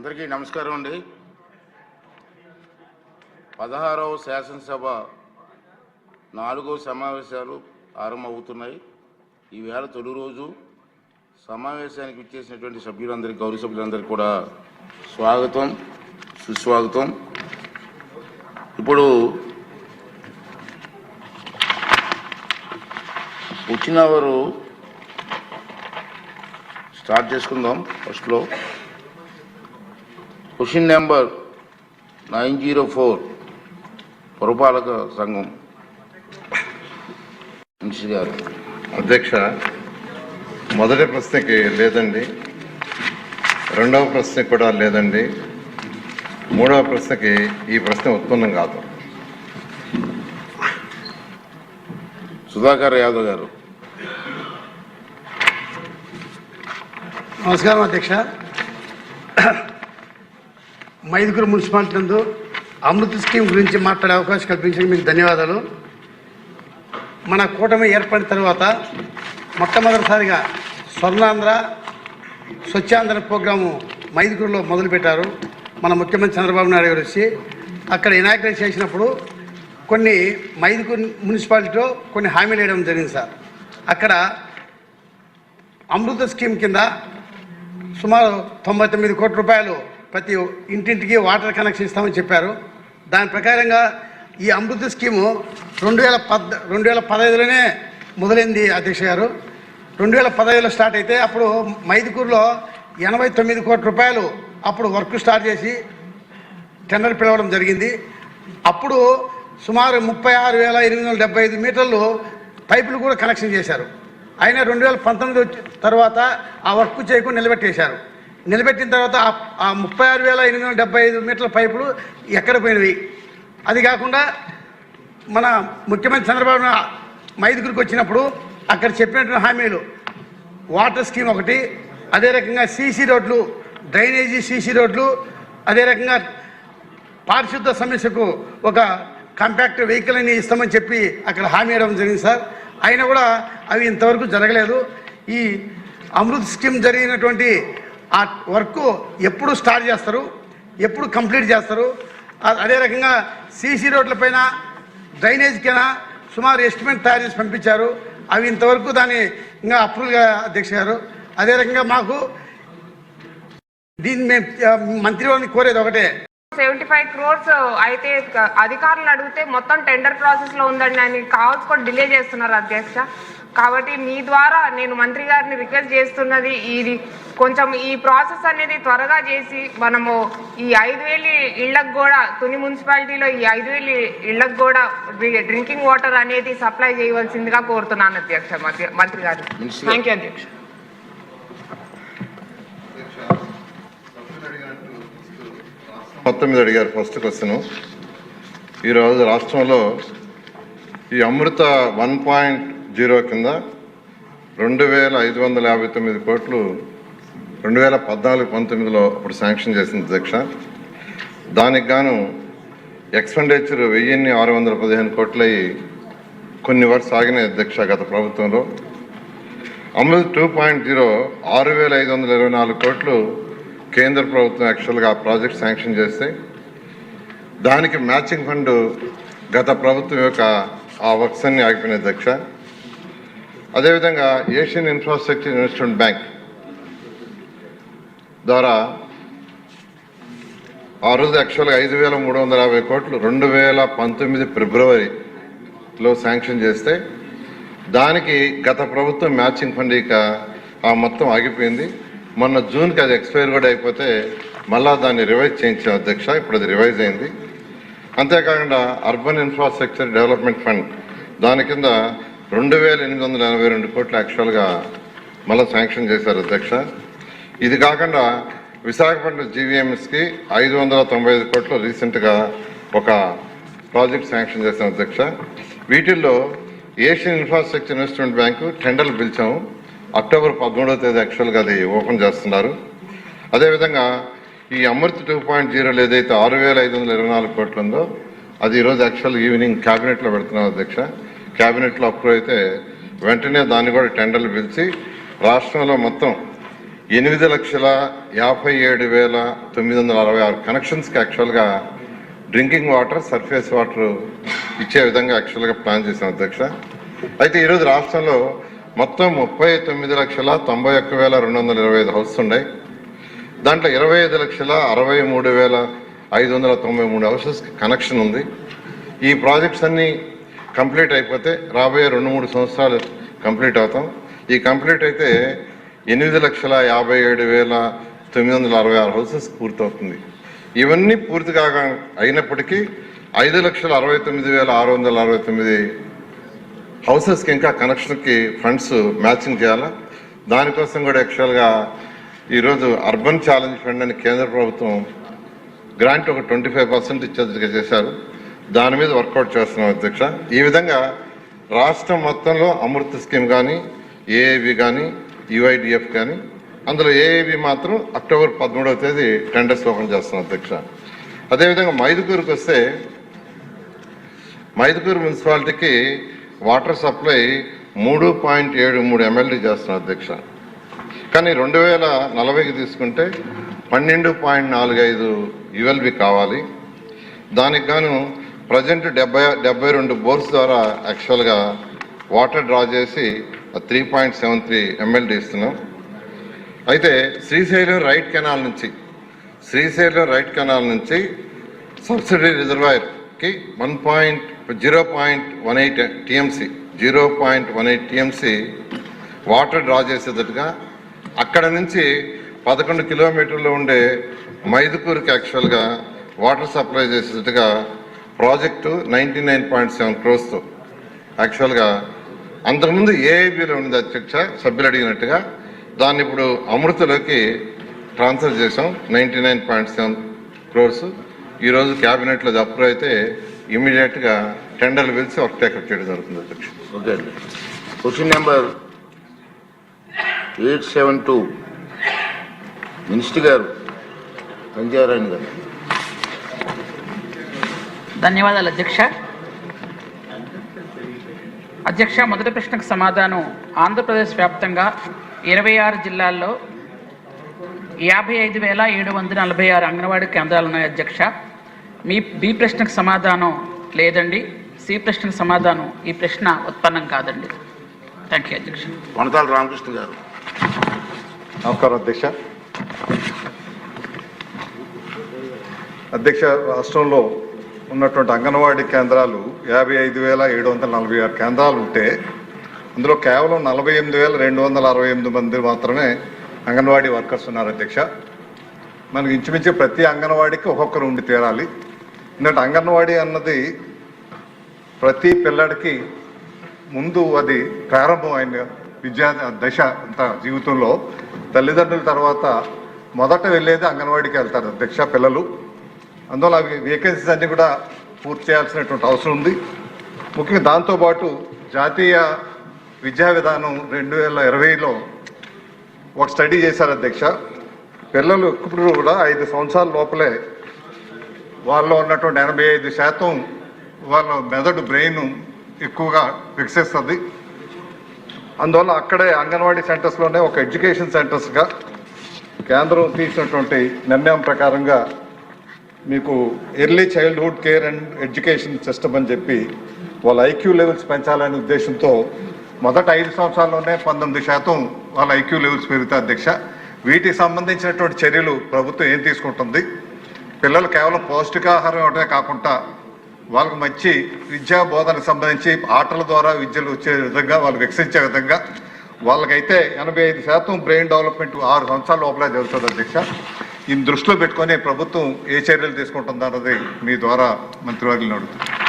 అందరికీ నమస్కారం అండి. పదహారవ శాసనసభ నాలుగో సమావేశాలు ఆరంభమవుతున్నాయి. ఈవేళ తొలి రోజు సమావేశానికి విచ్చేసినటువంటి సభ్యులందరికీ గౌరవ సభ్యులందరికీ కూడా స్వాగతం సుస్వాగతం. ఇప్పుడు వచ్చిన వారు స్టార్ట్ చేసుకుందాం ఫస్ట్లో. Question number nine zero four పురపాలక సంఘం. మినిషి గారు. అధ్యక్ష మొదటి ప్రశ్నకి లేదండి. రెండవ ప్రశ్నకి కూడా లేదండి. మూడవ ప్రశ్నకి ఈ ప్రశ్న ఉత్పన్నం కాదు. సుధాకర్ యాదవ్ గారు. నమస్కారం అధ్యక్ష. మైదుగురు మున్సిపాలిటీ నందు అమృత్ స్కీమ్ గురించి మాట్లాడే అవకాశం కల్పించిన మీకు ధన్యవాదాలు. మన కూటమి ఏర్పడిన తర్వాత మొట్టమొదటిసారిగా స్వర్ణాంధ్ర స్వచ్ఛాంధ్ర ప్రోగ్రాము మైదుగురులో మొదలుపెట్టారు. మన ముఖ్యమంత్రి చంద్రబాబు నాయుడు గారు వచ్చి అక్కడ ఇనాగ్రేట్ చేసినప్పుడు కొన్ని మైదుగురు మున్సిపాలిటీలో కొన్ని హామీలు వేయడం జరిగింది సార్. అక్కడ అమృత స్కీమ్ కింద సుమారు తొంభై తొమ్మిది కోట్ల రూపాయలు ప్రతి ఇంటింటికి వాటర్ కనెక్షన్ ఇస్తామని చెప్పారు. దాని ప్రకారంగా ఈ అమృత స్కీము రెండు వేల పద్ రెండు వేల పదహైదులోనే మొదలైంది అధ్యక్ష గారు. రెండు వేల పదహైదులో స్టార్ట్ అయితే అప్పుడు మైదుకూరులో ఎనభై తొమ్మిది కోట్ల రూపాయలు అప్పుడు వర్క్ స్టార్ట్ చేసి టెండర్ పిలవడం జరిగింది. అప్పుడు సుమారు ముప్పై ఆరు వేల ఎనిమిది వందల డెబ్బై ఐదు మీటర్లు పైపులు కూడా కనెక్షన్ చేశారు. అయినా రెండు వేల పంతొమ్మిది తర్వాత ఆ వర్క్ చేయకుండా నిలబెట్టేశారు. నిలబెట్టిన తర్వాత ఆ- ముప్పై ఆరు వేల ఎనిమిది వందల డెబ్బై ఐదు మీటర్ల పైపులు ఎక్కడ పోయినవి? అది కాకుండా మన ముఖ్యమంత్రి చంద్రబాబు మైదుగురికి వచ్చినప్పుడు అక్కడ చెప్పినటువంటి హామీలు. వాటర్ స్కీమ్ ఒకటి అదే రకంగా సీసీ రోడ్లు డ్రైనేజీ సీసీ రోడ్లు అదే రకంగా పారిశుద్ధ సమస్యకు ఒక కాంపాక్ట్ వెహికల్ అని ఇస్తామని చెప్పి అక్కడ హామీ ఇవ్వడం జరిగింది సార్. అయినా కూడా అవి ఇంతవరకు జరగలేదు. ఈ అమృత్ స్కీమ్ జరిగినటువంటి ఆ వర్క్ ఎప్పుడు స్టార్ట్ చేస్తారు? ఎప్పుడు కంప్లీట్ చేస్తారు? అదే రకంగా సీసీ రోడ్లపైన డ్రైనేజ్కైనా సుమారు ఎస్టిమేట్ తయారు చేసి పంపించారు. అవి ఇంతవరకు దాన్ని ఇంకా అప్రూవల్గా అధ్యక్ష గారు. అదే రకంగా మాకు దీన్ని మేము మంత్రివారిని కోరేది ఒకటే. సెవెంటీ ఫైవ్ క్రోర్స్ అయితే అధికారులు అడిగితే మొత్తం టెండర్ ప్రాసెస్లో ఉందండి అని కావాల్సి కూడా డిలే చేస్తున్నారు అధ్యక్ష. కాబట్టి మీ ద్వారా నేను మంత్రి గారిని రిక్వెస్ట్ చేస్తున్నది ఇది. కొంచెం ఈ ప్రాసెస్ అనేది త్వరగా చేసి మనము ఈ ఐదు వేలు ఇళ్ళకు కూడా తుని మున్సిపాలిటీలో ఈ ఐదు వేలు ఇళ్ళకు కూడా డ్రి- డ్రింకింగ్ వాటర్ అనేది సప్లై చేయవలసిందిగా కోరుతున్నాను అధ్యక్ష మంత్రి- గారు. థ్యాంక్ యూ అధ్యక్ష. పంతొమ్మిది అడిగారు ఫస్ట్ క్వశ్చన్. ఈరోజు రాష్ట్రంలో ఈ అమృత వన్ పాయింట్ జీరో కింద రెండు వేల ఐదు వందల యాభై తొమ్మిది కోట్లు రెండు వేల పద్నాలుగు పంతొమ్మిదిలో అప్పుడు శాంక్షన్ చేసింది అధ్యక్ష దానికి గాను ఎక్స్పెండిచర్ వెయ్యిన్ని ఆరు వందల పదిహేను కోట్లయి కొన్ని వరకు సాగినాయి అధ్యక్ష గత ప్రభుత్వంలో. అమృత్ టూ పాయింట్ జీరో ఆరు వేల ఐదు వందల ఇరవై నాలుగు కోట్లు కేంద్ర ప్రభుత్వం యాక్చువల్గా ఆ ప్రాజెక్ట్ శాంక్షన్ చేస్తే దానికి మ్యాచింగ్ ఫండ్ గత ప్రభుత్వం యొక్క ఆ వర్క్స్ అన్ని ఆగిపోయినాయి అదేవిధంగా ఏషియన్ ఇన్ఫ్రాస్ట్రక్చర్ ఇన్వెస్ట్మెంట్ బ్యాంక్ ద్వారా ఆ రోజు యాక్చువల్గా ఐదు వేల మూడు వందల యాభై కోట్లు రెండు వేల పంతొమ్మిది ఫిబ్రవరిలో శాంక్షన్ చేస్తే దానికి గత ప్రభుత్వం మ్యాచింగ్ ఫండ్ ఇక ఆ మొత్తం ఆగిపోయింది. మొన్న జూన్కి అది ఎక్స్పైర్ కూడా అయిపోతే మళ్ళా దాన్ని రివైజ్ చేయించాం అధ్యక్ష ఇప్పుడు అది రివైజ్ అయింది. అంతేకాకుండా అర్బన్ ఇన్ఫ్రాస్ట్రక్చర్ డెవలప్మెంట్ ఫండ్ దాని కింద రెండు వేల ఎనిమిది వందల ఎనభై రెండు కోట్లు యాక్చువల్గా మళ్ళీ శాంక్షన్ చేశారు అధ్యక్ష. ఇది కాకుండా విశాఖపట్నం జీవీఎంఎస్కి ఐదు వందల తొంభై ఐదు కోట్లు రీసెంట్గా ఒక ప్రాజెక్ట్ శాంక్షన్ చేశాను అధ్యక్ష. వీటిల్లో ఏషియన్ ఇన్ఫ్రాస్ట్రక్చర్ ఇన్వెస్ట్మెంట్ బ్యాంకు టెండర్లు పిలిచాము అక్టోబర్ పదమూడవ తేదీ యాక్చువల్గా అది ఓపెన్ చేస్తున్నారు. అదేవిధంగా ఈ అమృత్ టూ పాయింట్ జీరోలో ఏదైతే ఆరు వేల ఐదు వందల ఇరవై నాలుగు కోట్లు ఉందో అది ఈరోజు యాక్చువల్ ఈవినింగ్ క్యాబినెట్లో పెడుతున్నాం అధ్యక్ష. క్యాబినెట్లో అప్రూవ్ అయితే వెంటనే దాన్ని కూడా టెండర్లు పిలిచి రాష్ట్రంలో మొత్తం ఎనిమిది లక్షల యాభై ఏడు వేల తొమ్మిది వందల అరవై ఆరు కనెక్షన్స్కి యాక్చువల్గా డ్రింకింగ్ వాటర్ సర్ఫేస్ వాటర్ ఇచ్చే విధంగా యాక్చువల్గా ప్లాన్ చేసాం అధ్యక్ష. అయితే ఈరోజు రాష్ట్రంలో మొత్తం ముప్పై తొమ్మిది లక్షల తొంభై ఒక్క వేల రెండు వందల ఇరవై ఐదు హౌస్ ఉన్నాయి. దాంట్లో ఇరవై ఐదు లక్షల అరవై మూడు వేల ఐదు వందల తొంభై మూడు హౌసెస్కి కనెక్షన్ ఉంది. ఈ ప్రాజెక్ట్స్ అన్నీ కంప్లీట్ అయిపోతే రాబోయే రెండు మూడు సంవత్సరాలు కంప్లీట్ అవుతాం. ఈ కంప్లీట్ అయితే ఎనిమిది లక్షల యాభై ఏడు వేల తొమ్మిది వందల అరవై ఆరు హౌసెస్ పూర్తవుతుంది. ఇవన్నీ పూర్తి కాగా అయినప్పటికీ ఐదు లక్షల అరవై తొమ్మిది వేల ఆరు వందల అరవై తొమ్మిది హౌసెస్కి ఇంకా కనెక్షన్కి ఫండ్స్ మ్యాచింగ్ చేయాలా? దానికోసం కూడా యాక్చువల్గా ఈరోజు అర్బన్ ఛాలెంజ్ ఫండ్ అని కేంద్ర ప్రభుత్వం గ్రాంట్ ఒక ట్వంటీ ఫైవ్ పర్సెంట్ ఇచ్చేదిగా చేశారు. దాని మీద వర్కౌట్ చేస్తున్నాం అధ్యక్ష. ఈ విధంగా రాష్ట్రం మొత్తంలో అమృత్ స్కీమ్ కానీ ఏఏబి కానీ యుఐడిఎఫ్ కానీ అందులో ఏఏబి మాత్రం అక్టోబర్ పదమూడవ తేదీ టెండర్స్ ఓపెన్ చేస్తున్నాం అధ్యక్ష. అదేవిధంగా మైదుకూరుకు వస్తే మైదుకూరు మున్సిపాలిటీకి వాటర్ సప్లై మూడు పాయింట్ ఏడు మూడు ఎంఎల్డీ చేస్తున్నారు అధ్యక్ష. కానీ రెండు వేల నలభైకి తీసుకుంటే పన్నెండు పాయింట్ నాలుగు ఐదు యుఎల్బి కావాలి. దానికి గాను ప్రజెంట్ డెబ్బై డెబ్బై రెండు బోర్స్ ద్వారా యాక్చువల్గా వాటర్ డ్రా చేసి three point seven three MLD ఇస్తున్నాం. అయితే శ్రీశైలం రైట్ కెనాల్ నుంచి శ్రీశైలం రైట్ కెనాల్ నుంచి subsidy రిజర్వాయర్కి one point zero point one eight TMC zero point one eight TMC water draw చేసేటట్టుగా అక్కడ నుంచి పదకొండు కిలోమీటర్లు ఉండే మైదుకూరుకి యాక్చువల్గా water supply చేసేటట్టుగా project ninety nine point seven క్రోస్తో యాక్చువల్గా అంతకుముందు ఏఐబిలో ఉంది అధ్యక్ష సభ్యులు అడిగినట్టుగా దాన్ని ఇప్పుడు అమృతలోకి ట్రాన్స్ఫర్ చేసాం ninety nine point seven crores. ఈరోజు క్యాబినెట్లో అది అప్రూవ్ అయితే ఇమీడియట్గా టెండర్లు పిలిచి వర్క్ టేకప్ చేయడం జరుగుతుంది అధ్యక్ష. ఓకే అండి. Question number eight seven two minister గారు గారు. ధన్యవాదాలు అధ్యక్ష. అధ్యక్ష మొదటి ప్రశ్నకు సమాధానం ఆంధ్రప్రదేశ్ వ్యాప్తంగా ఇరవై ఆరు జిల్లాల్లో యాభై ఐదు వేల ఏడు వందల నలభై ఆరు అంగన్వాడీ కేంద్రాలు ఉన్నాయి అధ్యక్ష. మీ బి ప్రశ్నకు సమాధానం లేదండి సి ప్రశ్నకు సమాధానం ఈ ప్రశ్న ఉత్పన్నం కాదండి. థ్యాంక్ యూ అధ్యక్ష. కొనతాల రామకృష్ణ గారు. నమస్కారం అధ్యక్ష. అధ్యక్ష రాష్ట్రంలో ఉన్నటువంటి అంగన్వాడీ కేంద్రాలు యాభై ఐదు వేల ఏడు వందల నలభై ఆరు కేంద్రాలు ఉంటే అందులో కేవలం నలభై ఎనిమిది వేల రెండు వందల అరవై ఎనిమిది మంది మాత్రమే అంగన్వాడీ వర్కర్స్ ఉన్నారు అధ్యక్ష. మనకి ఇంచుమించు ప్రతి అంగన్వాడీకి ఒక్కొక్కరు ఉండి తీరాలి. ఎందుకంటే అంగన్వాడీ అన్నది ప్రతి పిల్లడికి ముందు అది ప్రారంభం అయిన విద్యా దశ అంత జీవితంలో తల్లిదండ్రుల తర్వాత మొదట వెళ్ళేది అంగన్వాడీకి వెళ్తారు అధ్యక్ష పిల్లలు. అందువల్ల అవి వేకెన్సీస్ అన్ని కూడా పూర్తి చేయాల్సినటువంటి అవసరం ఉంది. ముఖ్యంగా దాంతోపాటు జాతీయ విద్యా విధానం రెండు వేల ఇరవైలో ఒక స్టడీ చేశారు అధ్యక్ష. పిల్లలు ఇప్పుడు కూడా ఐదు సంవత్సరాల లోపలే వాళ్ళలో ఉన్నటువంటి ఎనభై ఐదు శాతం వాళ్ళ మెదడు బ్రెయిన్ ఎక్కువగా వికసిస్తుంది అందువల్ల అక్కడే అంగన్వాడీ సెంటర్స్లోనే ఒక ఎడ్యుకేషన్ సెంటర్స్గా కేంద్రం తీసినటువంటి నిర్ణయం ప్రకారంగా మీకు early childhood care and education system అని చెప్పి వాళ్ళ ఐక్యూ లెవెల్స్ పెంచాలనే ఉద్దేశంతో మొదట ఐదు సంవత్సరాల్లోనే పంతొమ్మిది శాతం వాళ్ళ ఐక్యూ లెవెల్స్ పెరుగుతాయి అధ్యక్ష. వీటికి సంబంధించినటువంటి చర్యలు ప్రభుత్వం ఏం తీసుకుంటుంది? పిల్లలు కేవలం పౌష్టికాహారం ఇవ్వడమే కాకుండా వాళ్ళకు మంచి విద్యా బోధనకు సంబంధించి ఆటల ద్వారా విద్యలు వచ్చే విధంగా వాళ్ళు వికసించే విధంగా వాళ్ళకైతే ఎనభై ఐదు శాతం బ్రెయిన్ డెవలప్మెంట్ ఆరు సంవత్సరాల లోపలే జరుగుతుంది అధ్యక్ష. ఈ దృష్టిలో పెట్టుకొని ప్రభుత్వం ఏ చర్యలు తీసుకుంటుందన్నది మీ ద్వారా మంత్రివర్యులను అడుగుతుంది